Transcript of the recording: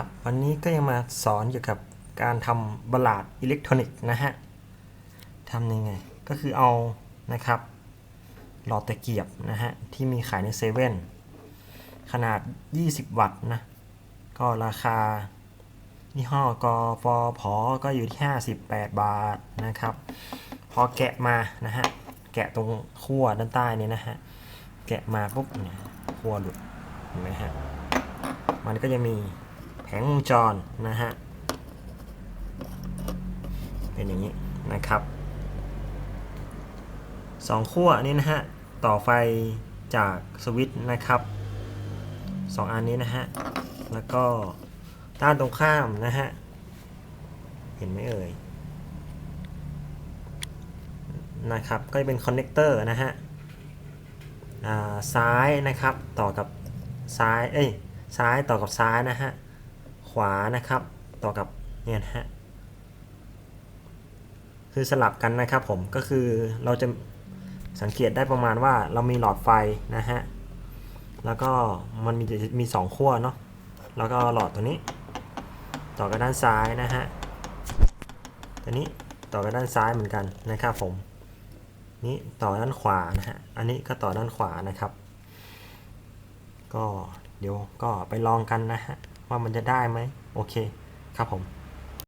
ครับวันนี้ก็ยังมาสอนเกี่ยวกับการทำบลาดอิเล็กทรอนิกส์นะฮะทำยังไง ก็คือเอานะครับ หลอดตะเกียบนะฮะที่มีขายในเซเว่นขนาด 20 วัตต์นะ ก็ราคายี่ห้อกฟผก็อยู่ที่ 58 บาทนะครับ พอแกะมานะฮะ แกะตรงขั้วด้านใต้นี่นะฮะ แกะมาปุ๊บเนี่ยขั้วหลุดเห็นไหมฮะ มันก็จะมี แผงวงจรนะฮะ เป็นอย่างนี้นะครับสองขั้วนี้นะฮะ ต่อไฟจากสวิตช์นะครับสองอันนี้นะฮะ แล้วก็ด้านตรงข้ามนะฮะ เห็นไหมเอ่ยนะครับ ก็จะเป็นคอนเนคเตอร์นะฮะซ้ายนะครับต่อกับซ้าย เอ้ย ซ้ายต่อกับซ้ายนะฮะ ขวานะครับ ต่อกับเนี่ยนะฮะคือสลับกันนะครับผมก็คือเราจะสังเกตได้ประมาณว่าเรามีหลอดไฟนะฮะแล้วก็มันมีมีสองขั้วเนาะแล้วก็หลอดตัวนี้ ต่อกับด้านซ้ายนะฮะตัวนี้ต่อกับด้านซ้ายเหมือนกันนะครับผมนี้ต่อด้านขวานะฮะอันนี้ก็ต่อด้านขวานะครับ ก็เดี๋ยวก็ไปลองกันนะฮะ ว่ามันจะได้ไหมโอเคครับผม